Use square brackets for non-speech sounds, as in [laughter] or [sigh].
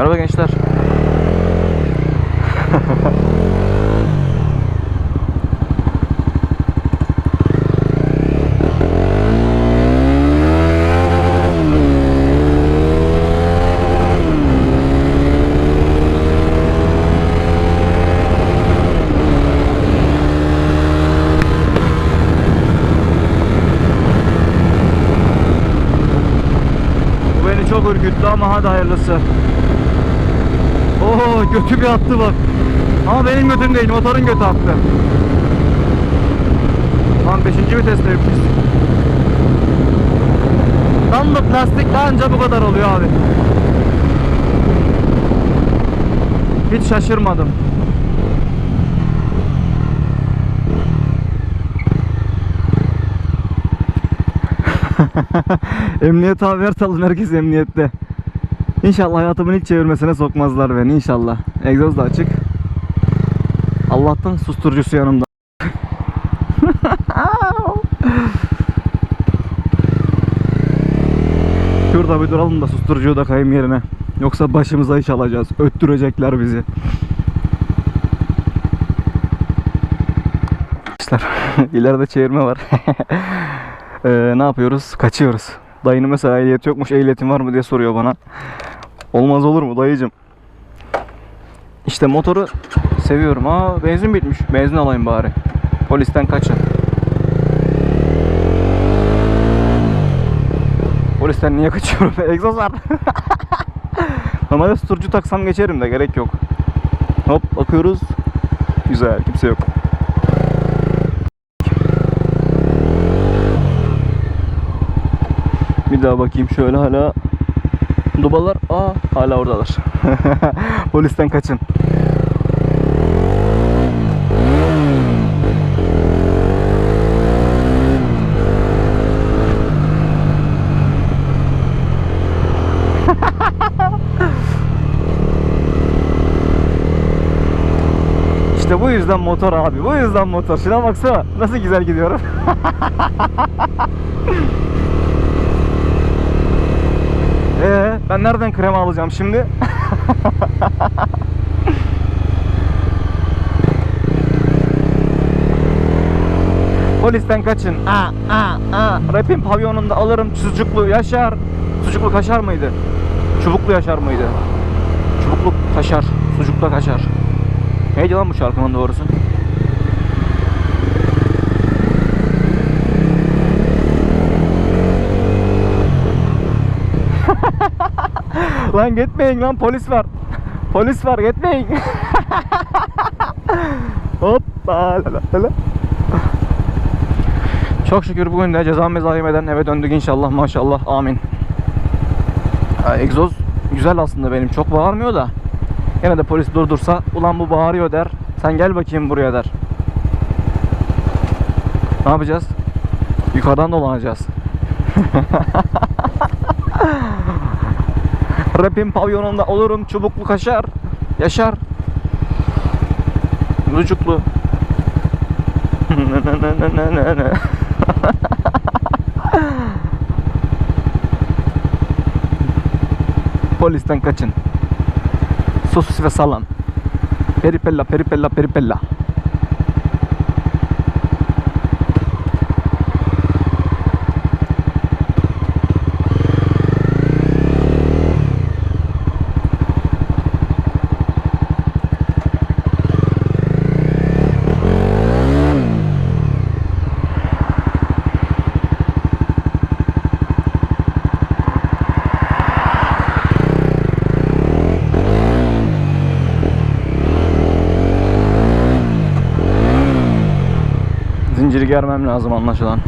Merhaba gençler. Çok ürküttü ama hadi hayırlısı. Oo götü bir attı bak. Ama benim götüm değil motorun götü attı. Lan 5. vitesteyim biz. Tam da plastik daha önce bu kadar oluyor abi. Hiç şaşırmadım. [laughs] Emniyet haber alın herkes emniyette. İnşallah hayatımın ilk çevirmesine sokmazlar beni inşallah. Egzoz da açık. Allah'tan susturucusu yanımda. [laughs] Şurada bir duralım da susturucuyu da kayayım yerine. Yoksa başımıza iş alacağız. Öttürecekler bizi. Arkadaşlar [laughs] ileride çevirme var. [laughs] Ee, ne yapıyoruz? Kaçıyoruz. Dayının mesela ehliyet yokmuş. Ehliyetin var mı diye soruyor bana. Olmaz olur mu dayıcım? İşte motoru seviyorum. Aa benzin bitmiş. Benzin alayım bari. Polisten kaçın. Polisten niye kaçıyorum? [laughs] Egzoz var. [laughs] Normalde susturucu taksam geçerim de gerek yok. Hop bakıyoruz. Güzel kimse yok. Bir daha bakayım şöyle hala Dubalar aa hala oradalar. [laughs] Polisten kaçın. [laughs] İşte bu yüzden motor abi. Bu yüzden motor. Şuna baksana. Nasıl güzel gidiyorum. [laughs] Ee, ben nereden krem alacağım şimdi? [laughs] Polisten kaçın. Aa, aa, aa. Rapin pavyonunda alırım sucuklu yaşar. Sucuklu kaşar mıydı? Çubuklu yaşar mıydı? Çubuklu kaşar. Sucuklu kaşar. Neydi lan bu şarkının doğrusu? Lan gitmeyin lan polis var. [laughs] Polis var gitmeyin. [laughs] Hoppa la la la. Çok şükür bugün de ceza meza yemeden eve döndük inşallah maşallah amin. Ha, egzoz güzel aslında benim çok bağırmıyor da. Yine de polis durdursa ulan bu bağırıyor der. Sen gel bakayım buraya der. Ne yapacağız? Yukarıdan dolanacağız. [laughs] Rapin pavyonunda olurum çubuklu kaşar. Yaşar. Lucuklu. [laughs] Polisten kaçın. Sosis ve salam. Peripella, peripella, peripella. Zinciri germem lazım anlaşılan.